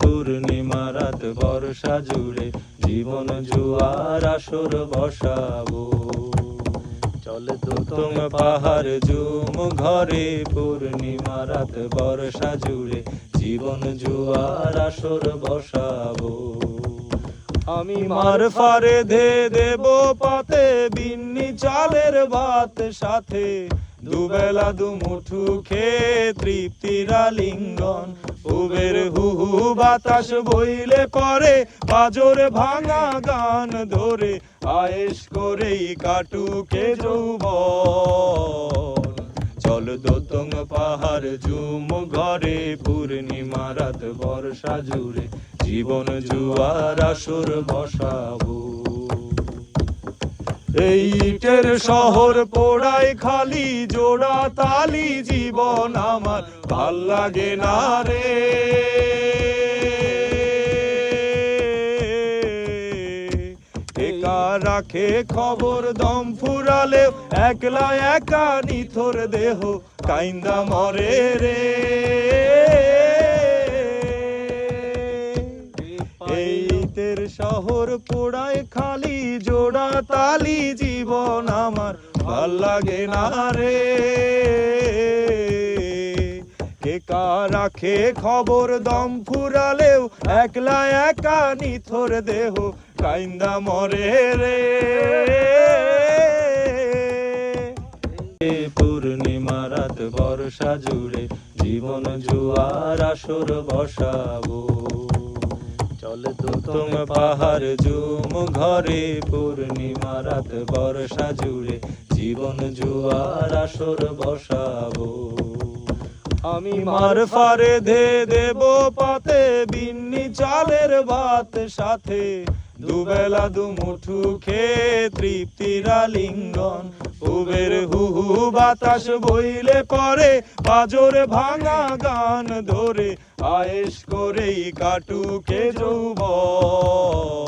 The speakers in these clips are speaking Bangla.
পূর্ণিমা রাত বর্ষা জুড়ে জীবন জুয়ার আসর বসাবো। চলে তুতম পাহাড় জুম ঘরে পূর্ণিমা রাত বর্ষা জুড়ে জীবন জুয়ার আসর বসাবো। আমি মার ফারে ধে দেব পাতে, বিন্নি চালের ভাত সাথে দুবেলা দুমুঠু খেয়ে তৃপ্তির লিঙ্গন উবের হু হু বাতাস বইলে পরে বাজর ভাঙা গান ধরে আয়েশ করেই কাটুকে যৌবন। চল দোতং পাহাড় জুম ঘরে, পূর্ণিমা রাত বর্ষা জুড়ে। জীবন জুয়ার আসর বসাবো। এই ইটের শহর পোড়ায় খালি জোড়া তালি জীবন আমার। ভালো লাগে না রে। রাখে খবর, দম ফুরালে একলা একা নিথর দেহ, কাইন্দা মরে রে। এই তের শহর পোড়ায় খালি জোড়া তালি জীবন আমার, ভালো লাগে না রে। একা রাখে খবর দম ফুরালেও একলা একা নিথর দেহ কাইন্দা মরে রে। পূর্ণিমা রাত বর্ষা জুড়ে, জীবন জুয়ার আসর বসাবো। চলে তুতম পাহাড় জুম ঘরে পূর্ণিমা রাত বর্ষা জুড়ে জীবন জুয়ার আসর বসাবো। আমি মার ফারে ধে দেব পাতে বিন্নি চালের ভাত সাথে। দুবেলা দুমুঠু খেয়ে তৃপ্তির লিঙ্গন উবের হু হু বাতাস বইলে পরে বাজর ভাঙা গান ধরে আয়েস করেই কাটুকে যৌবন।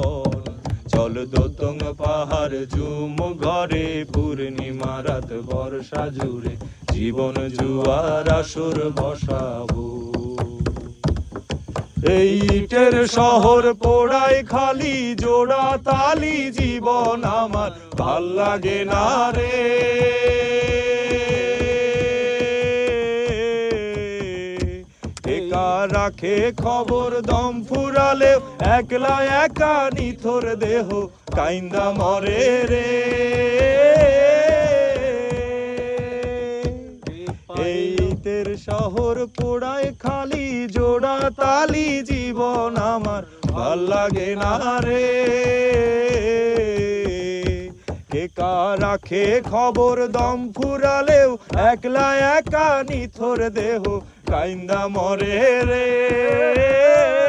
চল দোতং পাহাড় জুম ঘরে পূর্ণিমা রাত বর্ষা জুড়ে। জীবন জুয়ার আসর বসাবো। এই ইটের শহর পোড়ায় খালি জোড়া তালি, জীবন আমার ভালো লাগে না রে। রাখে খবর, দম ফুরালে একলা একা নিথর দেহ, কাইন্দা মরে রে। শহর পোড়ায় খালি জোড়া তালি জীবন আমার। ভালো লাগে না রে। একা রাখে খবর দম ফুরালেও একলা একা নিথর দেহ। কাইন্দা মরে রে।